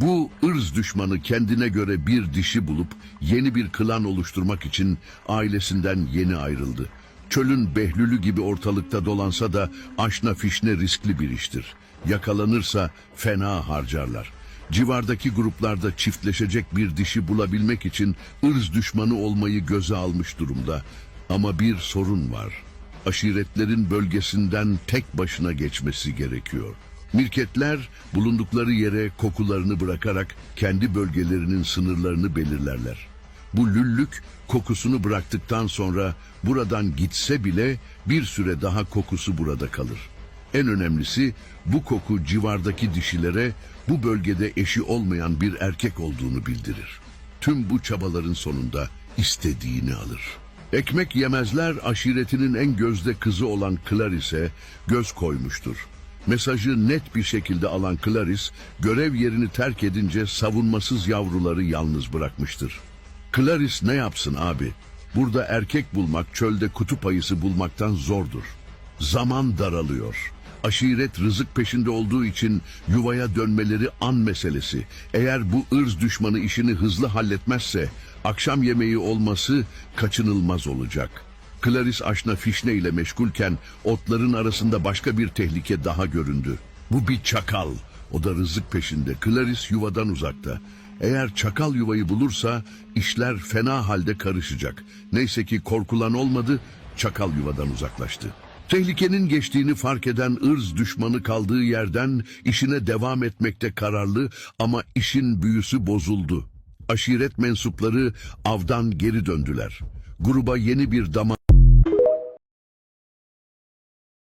Bu ırz düşmanı kendine göre bir dişi bulup yeni bir klan oluşturmak için ailesinden yeni ayrıldı. Çölün behlülü gibi ortalıkta dolansa da aşna fişne riskli bir iştir. Yakalanırsa fena harcarlar. Civardaki gruplarda çiftleşecek bir dişi bulabilmek için ırz düşmanı olmayı göze almış durumda. Ama bir sorun var. Aşiretlerin bölgesinden tek başına geçmesi gerekiyor. Mirketler bulundukları yere kokularını bırakarak kendi bölgelerinin sınırlarını belirlerler. Bu lüllük kokusunu bıraktıktan sonra buradan gitse bile bir süre daha kokusu burada kalır. En önemlisi bu koku civardaki dişilere bu bölgede eşi olmayan bir erkek olduğunu bildirir. Tüm bu çabaların sonunda istediğini alır. Ekmek yemezler aşiretinin en gözde kızı olan Clarice göz koymuştur. Mesajı net bir şekilde alan Clarice görev yerini terk edince savunmasız yavruları yalnız bırakmıştır. Clarice ne yapsın abi? Burada erkek bulmak çölde kutup ayısı bulmaktan zordur. Zaman daralıyor. Aşiret rızık peşinde olduğu için yuvaya dönmeleri an meselesi. Eğer bu ırz düşmanı işini hızlı halletmezse akşam yemeği olması kaçınılmaz olacak. Clarice aşna fişne ile meşgulken otların arasında başka bir tehlike daha göründü. Bu bir çakal. O da rızık peşinde. Clarice yuvadan uzakta. Eğer çakal yuvayı bulursa işler fena halde karışacak. Neyse ki korkulan olmadı, çakal yuvadan uzaklaştı. Tehlikenin geçtiğini fark eden ırz düşmanı kaldığı yerden işine devam etmekte kararlı ama işin büyüsü bozuldu. Aşiret mensupları avdan geri döndüler. Gruba yeni bir dama